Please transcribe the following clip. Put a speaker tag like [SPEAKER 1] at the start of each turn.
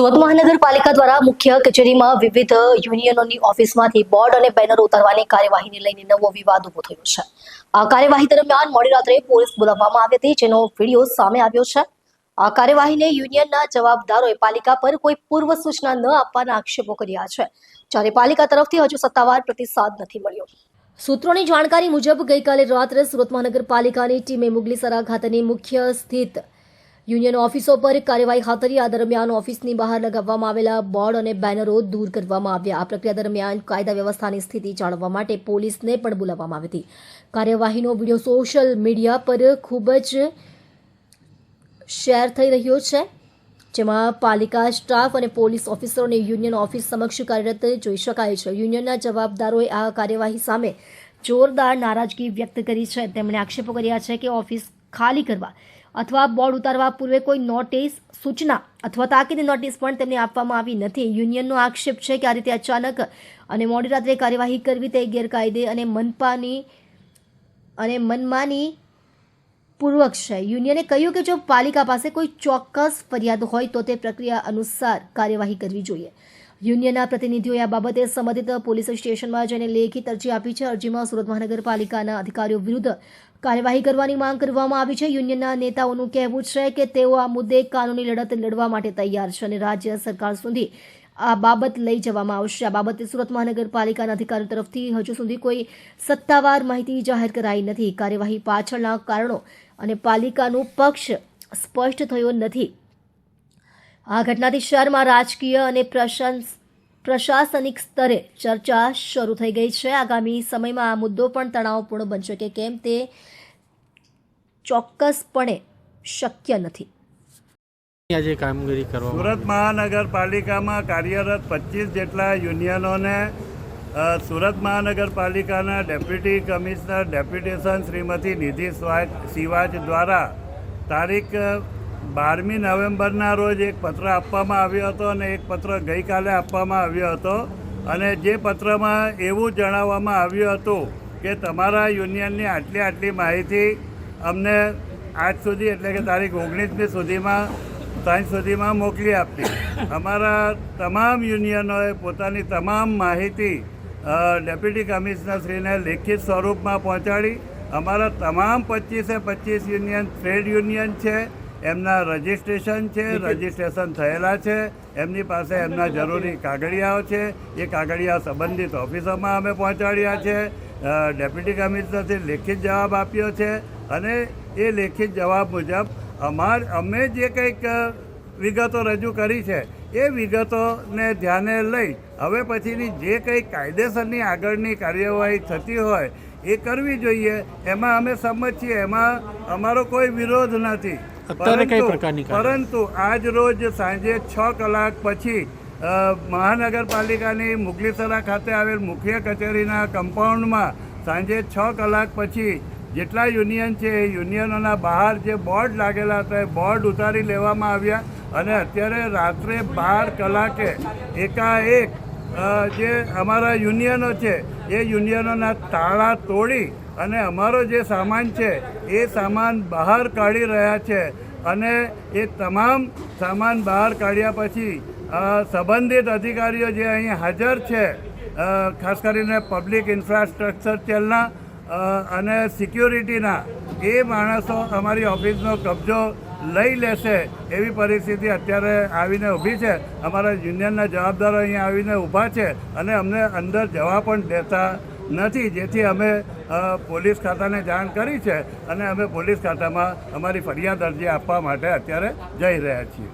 [SPEAKER 1] સુરત મહાનગરપાલિકા દ્વારા મુખ્ય કચેરીમાં વિવિધ યુનિયનોની ઓફિસમાંથી બોર્ડ અને બેનરો ઉતારવાની કાર્યવાહીને લઈને નવો વિવાદ ઊભો થયો છે. આ કાર્યવાહી દરમિયાન મોડી રાત્રે પોલીસ બોલાવવામાં આવી હતી, જેનો વીડિયો સામે આવ્યો છે. આ કાર્યવાહીને યુનિયનના જવાબદારોએ પાલિકા પર કોઈ પૂર્વ સૂચના ન આપવાના આક્ષેપો કર્યા છે. જ્યારે પાલિકા તરફથી હજુ સત્તાવાર પ્રતિસાદ નથી મળ્યો. સૂત્રોની જાણકારી મુજબ ગઈકાલે રાત્રે સુરત મહાનગરપાલિકાની ટીમે મુગલીસરા ખાતેની મુખ્ય સ્થિત યુનિયન ઓફિસો પર કાર્યવાહી હાથ આ દરમિયાન ઓફિસની બહાર લગાવવામાં આવેલા બોર્ડ અને બેનરો દૂર કરવામાં આવ્યા. આ પ્રક્રિયા દરમિયાન કાયદા વ્યવસ્થાની સ્થિતિ જાણવા માટે પોલીસને પણ બોલાવવામાં આવી હતી. કાર્યવાહીનો વીડિયો સોશિયલ મીડિયા પર ખૂબ જ શેર થઈ રહ્યો છે, જેમાં પાલિકા સ્ટાફ અને પોલીસ ઓફિસરોને યુનિયન ઓફિસ સમક્ષ કાર્યરત જોઈ શકાય છે. યુનિયનના જવાબદારોએ આ કાર્યવાહી સામે જોરદાર નારાજગી વ્યક્ત કરી છે. તેમણે આક્ષેપો કર્યા છે કે ઓફિસ ખાલી કરવા અથવા બોર્ડ ઉતારવા પૂર્વે કોઈ નોટિસ, સૂચના અથવા તાકીદની નોટિસ પણ તેમને આપવામાં આવી નથી. યુનિયનનો આક્ષેપ છે કે આ રીતે અચાનક અને મોડી રાત્રે કાર્યવાહી કરવી તે ગેરકાયદે અને મનપાની અને મનમાની પૂર્વક છે. યુનિયને કહ્યું કે જો પાલિકા પાસે કોઈ ચોક્કસ ફરિયાદ હોય તો તે પ્રક્રિયા અનુસાર કાર્યવાહી કરવી જોઈએ. યુનિયનના પ્રતિનિધિઓએ આ બાબતે સંબંધિત પોલીસ સ્ટેશનમાં જઈને લેખિત અરજી આપી છે. અરજીમાં સુરત મહાનગરપાલિકાના અધિકારીઓ વિરુદ્ધ કાર્યવાહી કરવાની માંગ કરવામાં આવી છે. યુનિયનના નેતાઓનું કહેવું છે કે તેઓ આ મુદ્દે કાનૂની લડત લડવા માટે તૈયાર છે અને રાજ્ય સરકાર સુધી આ બાબત લઈ જવામાં આવશે. આ બાબતે સુરત મહાનગરપાલિકાના અધિકારીઓ તરફથી હજુ સુધી કોઈ સત્તાવાર માહિતી જાહેર કરાઈ નથી. કાર્યવાહી પાછળના કારણો અને પાલિકાનું પક્ષ સ્પષ્ટ થયો નથી. આ ઘટનાથી શહેરમાં રાજકીય અને પ્રશંસ પ્રશાસનિક સ્તરે ચર્ચા શરૂ થઈ ગઈ છે. આગામી સમયમાં આ મુદ્દો પણ તણાવપૂર્ણ બનશે કે કેમ તે ચોક્કસપણે શક્ય નથી.
[SPEAKER 2] આજે કામગીરી કરવા
[SPEAKER 3] સુરત મહાનગરપાલિકામાં કાર્યરત પચીસ જેટલા યુનિયનોને સુરત મહાનગરપાલિકાના deputy commissioner deputation Shrimati Nidhi સ્વા- Siwach દ્વારા તારીખ બારમી નવેમ્બરના રોજ એક પત્ર આપવામાં આવ્યો હતો અને એક પત્ર ગઈકાલે આપવામાં આવ્યો હતો. અને જે પત્રમાં એવું જણાવવામાં આવ્યું હતું કે તમારા યુનિયનની આટલી આટલી માહિતી અમને આજ સુધી, એટલે કે તારીખ ઓગણીસમી સુધીમાં સાંજ સુધીમાં મોકલી આપી. અમારા તમામ યુનિયનોએ પોતાની તમામ માહિતી ડેપ્યુટી કમિશનરશ્રીને લેખિત સ્વરૂપમાં પહોંચાડી. અમારા તમામ પચીસે પચીસ યુનિયન, ટ્રેડ યુનિયન છે. એમના રજિસ્ટ્રેશન છે રજિસ્ટ્રેશન થયેલા છે. એમની પાસે એમના જરૂરી કાગળિયાઓ છે. એ કાગળિયા સંબંધિત ઓફિસોમાં અમે પહોંચાડ્યા છે. ડેપ્યુટી કમિશનરથી લેખિત જવાબ આપ્યો છે અને એ લેખિત જવાબ મુજબ અમાર અમે જે કંઈક વિગતો રજૂ કરી છે એ વિગતોને ધ્યાને લઈ હવે પછીની જે કંઈ કાયદેસરની આગળની કાર્યવાહી થતી હોય એ કરવી જોઈએ. એમાં અમે સંમત છીએ. એમાં અમારો કોઈ વિરોધ નથી.
[SPEAKER 2] અત્યારે કઈ
[SPEAKER 3] પરંતુ-
[SPEAKER 2] પ્રકારની
[SPEAKER 3] પરંતુ આજ રોજ સાંજે છ કલાક પછી મહાનગરપાલિકાની મુગલીસરા ખાતે આવેલ મુખ્ય કચેરીના કમ્પાઉન્ડમાં સાંજે છ કલાક પછી જેટલા યુનિયન છે એ યુનિયનોના બહાર જે બોર્ડ લાગેલા હતા એ બોર્ડ ઉતારી લેવામાં આવ્યા અને અત્યારે રાત્રે બાર કલાકે એકાએક જે અમારા યુનિયનો છે એ યુનિયનોના તાળા તોડી અને અમારો જે સામાન છે, એ સામાન બહાર કાઢી રહ્યા છે અને એ તમામ સામાન બહાર કાઢ્યા પછી સંબંધિત અધિકારીઓ જે અહીં હાજર છે ખાસ કરીને પબ્લિક ઇન્ફ્રાસ્ટ્રક્ચર ચેલના અને સિક્યોરિટીના, એ માણસો અમારી ઓફિસનો કબજો લઈ લેશે એવી પરિસ્થિતિ અત્યારે આવીને ઊભી છે. અમારા યુનિયનના જવાબદારો અહીંયા આવીને ઊભા છે અને અમને અંદર જવા પણ દેતા નથી, જેથી અમે પોલીસ ખાતાને જાણ કરી છે અને અમે પોલીસ ખાતામાં અમારી ફરિયાદ અરજી આપવા માટે અત્યારે જઈ રહ્યા છીએ.